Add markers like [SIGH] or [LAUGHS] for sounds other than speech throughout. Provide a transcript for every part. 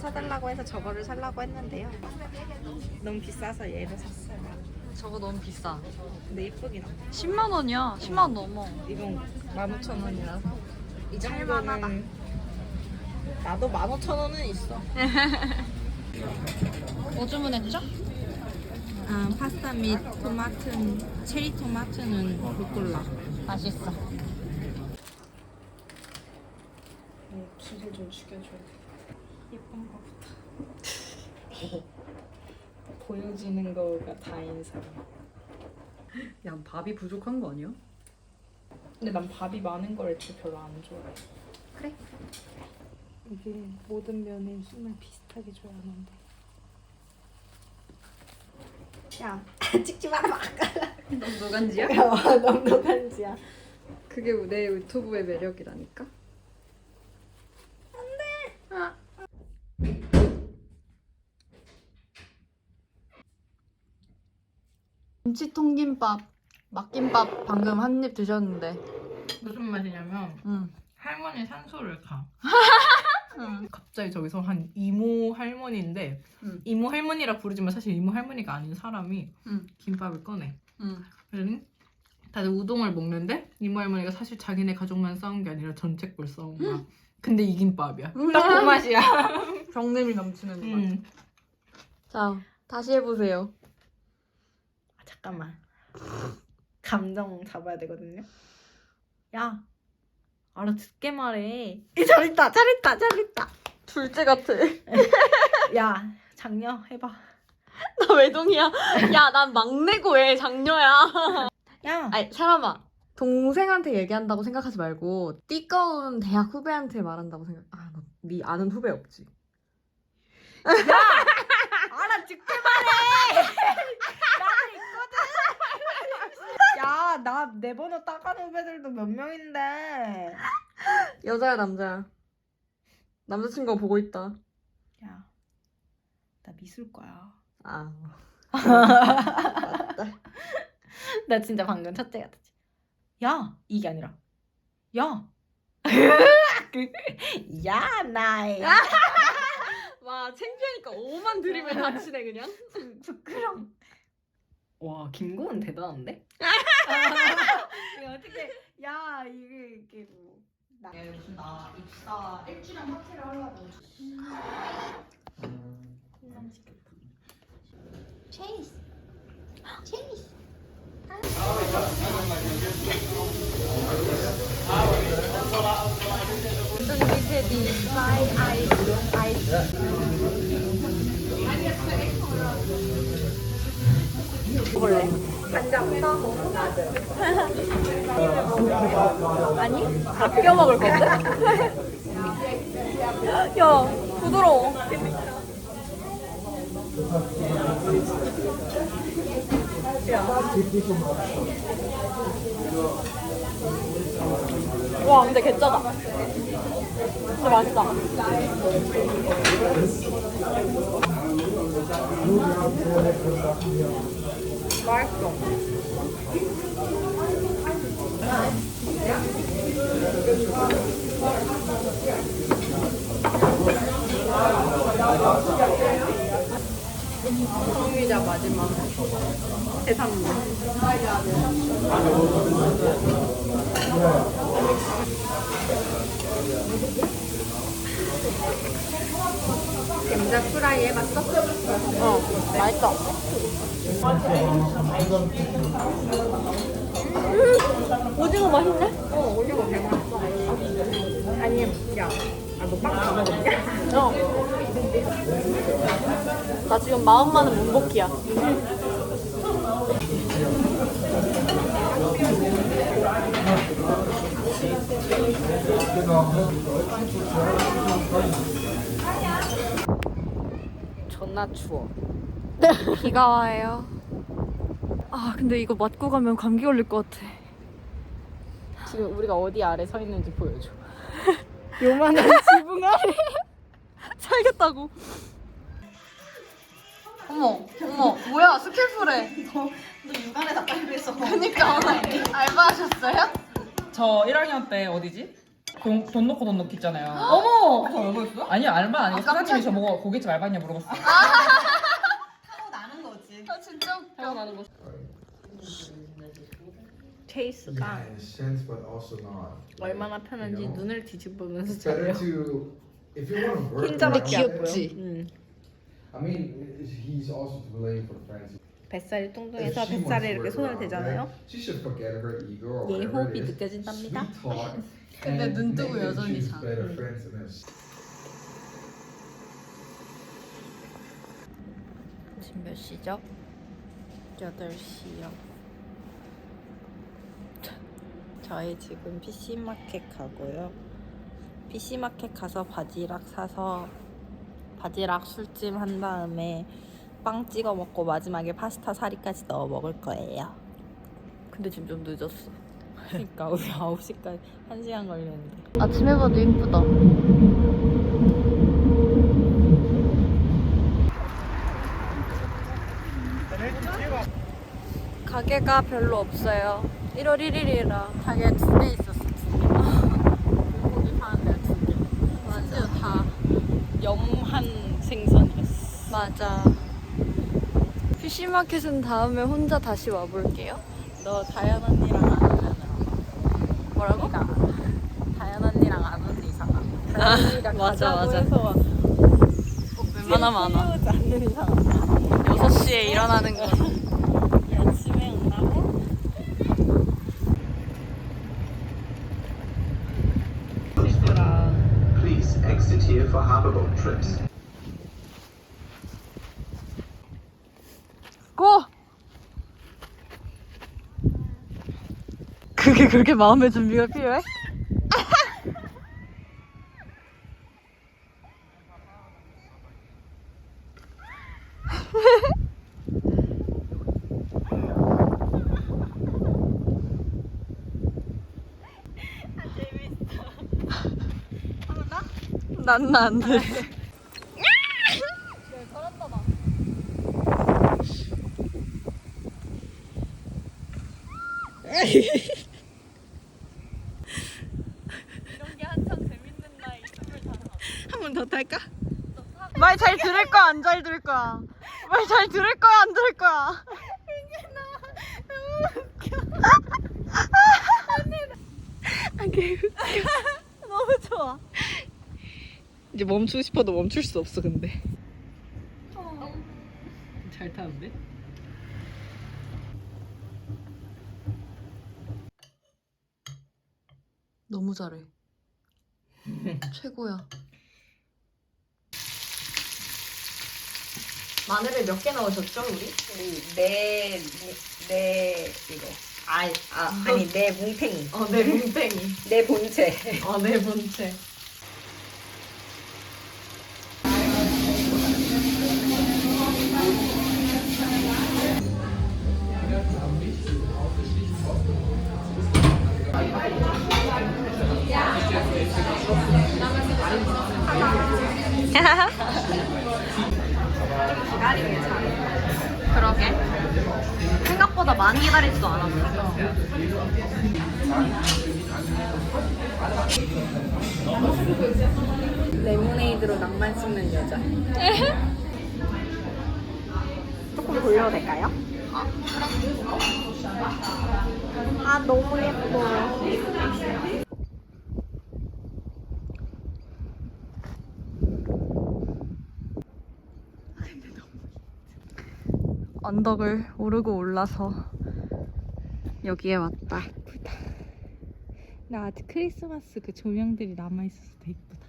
사달라고 해서 저거를 사려고 했는데요. 너무 비싸서 얘를 샀어요. 저거 너무 비싸. 근데 이쁘긴 하다. 10만 원이야. 10만 원 넘어. 이건 15,000원이라서 이 할만하다. 정도는 나도 15,000원은 있어. [LAUGHS] 뭐 주문했죠? 아, 파스타 및 토마토, 체리 토마토는 루꼴라. 맛있어. 기를 좀 죽여줘야 돼. 예쁜 거부터. 보여지는 거가 다인 사람. 야, 밥이 부족한 거 아니야? 근데 난 밥이 많은 걸 별로 안 좋아해. 그래. 이게 모든 면에 힘을 비슷하게 줘야 하는데. 야, [LAUGHS] 찍지 마라. 넌 노간지야? [LAUGHS] 너무 간지야. 그게 내 유튜브의 매력이라니까. 김치 통김밥, 막김밥 방금 한 입 드셨는데. 무슨 맛이냐면 응. 할머니 산소를 가. [LAUGHS] 응. 갑자기 저기서 한 이모 할머니인데 응. 이모 할머니라 부르지만 사실 이모 할머니가 아닌 사람이 응. 김밥을 꺼내. 응. 그러니 다들 우동을 먹는데 이모 할머니가 사실 자기네 가족만 싸운 게 아니라 전체 걸 싸운 거야. 근데 이 김밥이야. 음. 딱그 맛이야. [LAUGHS] 정냄이 넘치는 맛. 음. 자, 다시 해보세요. 아, 잠깐만. 감정 잡아야 되거든요. 야, 알아듣게 말해. 잘했다, 잘했다, 잘했다. 둘째 같아. [LAUGHS] 야, 장녀 해봐. 나 외동이야. 야, 난 막내고 왜 장녀야. 야, 아니, 사람아. 동생한테 얘기한다고 생각하지 말고 띠꺼운 대학 후배한테 말한다고 생각. 아, 너네 아는 후배 없지? 알 아듣게 말해. 나도 있거든. 야, 나 내 번호 따간 후배들도 몇 명인데. 여자야, 남자야? 남자친구가 보고 있다. 야, 나 미술과야. 아. [LAUGHS] 나 진짜 방금 첫째 같았지. 야, 이게 아니라. 야. [LAUGHS] 야, 나이. [LAUGHS] 와, 창피하니까 오만 드립을 다 치네, 그냥. 부끄러워. 와 김고은 대단한데? 어떻게 야 이게 이게 뭐 나. 요즘 나 입사 일주년 파티를 하려고. 체이스. 체이스. 아 껴 먹을 건데? [LAUGHS] 야, 부드러워. 와, 근데 개짜다. 근데 맛있다. 맛있어. 성의자 마지막 해산물. 감자 프라이 해봤어? 어, 맛있어. 음, 오징어 맛있네? 어 오징어 개 맛있어. 아니 야, 아너빵다 먹었냐? [LAUGHS] 어. 나 지금 마음만은 문복이야. 존나 추워. [LAUGHS] 비가 와요. 아, 근데 이거 맞고 가면 감기 걸릴 것 같아. 지금 우리가 어디 아래 서 있는지 보여줘. [LAUGHS] 요만한 [LAUGHS] 지붕 아래. 살겠다고. 어머, 어머, 뭐야, 스킬풀에. 너 육안에다 빨고 있어. 그니까 오늘 알바하셨어요? 저 1학년 때 어디지? 돈, 돈 넣고 돈 넣기 있잖아요. 어머! 저 알고 있어? 아니요 알바 아니에요. 사장님이 저보고 고깃집 알바냐 물어봤어요. 태어나는 거. 체이스가 Yeah, in a sense, but also not. 얼마나 편한지 You know? 눈을 뒤집으면서 It's better 자요. to if you want to work. 흰자밖에 around that, 귀엽지? 음. I mean, he's also to blame for the friends. 뱃살이 뚱뚱해서 뱃살에 이렇게 손을 대잖아요. that, She should forget her ego or 얘 whatever 호흡이 it is. 느껴진답니다. Sweet talk. 근데 and 눈 뜨고 make them 여전히 자. 지금 몇 시죠? 8시요. 저희 지금 PC마켓 가고요. PC마켓 가서 바지락 사서 바지락 술찜 한 다음에 빵 찍어 먹고 마지막에 파스타 사리까지 넣어 먹을 거예요. 근데 지금 좀 늦었어. 그러니까 우리 [LAUGHS] 9시까지 1시간 걸렸는데. 아침에 봐도 이쁘다. 가게가 별로 없어요. 1월 1일이라 가게 두 개 있었어. 두 개. 물고기 파는 데가 두 개. 맞아. 다 염한 생선이었어. 맞아. 피시마켓은 다음에 혼자 다시 와볼게요. 너 다현 언니랑. 뭐라고? 그러니까 다현 언니랑 안 오는 이상. 다현 언니랑 맞아, 맞아. 해서 웬만하면 안 와. 태우지 않는 이상. 6시에 일어나는 거. 아침에 온다고? Please exit here for harborboat trips. 고! 그게 그렇게 마음의 준비가 필요해? 난안 돼. 한 번 더 탈까? 말 잘 들을 거야, 안 잘 들을 거야? 말 잘 들을 거야, 안 들을 거야? 너무 좋아. 이제 멈추고 싶어도 멈출 수 없어 근데. 잘 타는데? 너무 잘해. 최고야. 마늘을 몇 개 넣으셨죠, 우리? 우리 내, 내 이거. 아, 아 아니 내 뭉탱이. 어, 내 뭉탱이. 내 [LAUGHS] 본체. 어, 내 본체. [LAUGHS] 그러게. 생각보다 많이 기다리지도 않았어. 레모네이드로 낭만 씹는 여자. [LAUGHS] 조금 돌려도 될까요? 아 너무 예뻐. 언덕을 오르고 올라서 여기에 왔다. 나 아직 크리스마스 그 조명들이 남아 있어서 되게 이쁘다.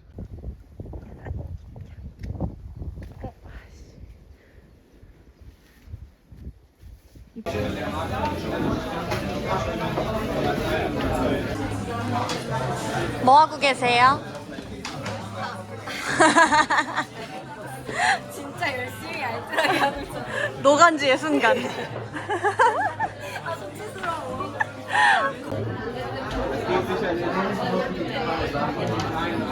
뭐 하고 계세요? [LAUGHS] [LAUGHS] 진짜 열심히 알뜰하게 하는 중. 노간지의 순간. [LAUGHS]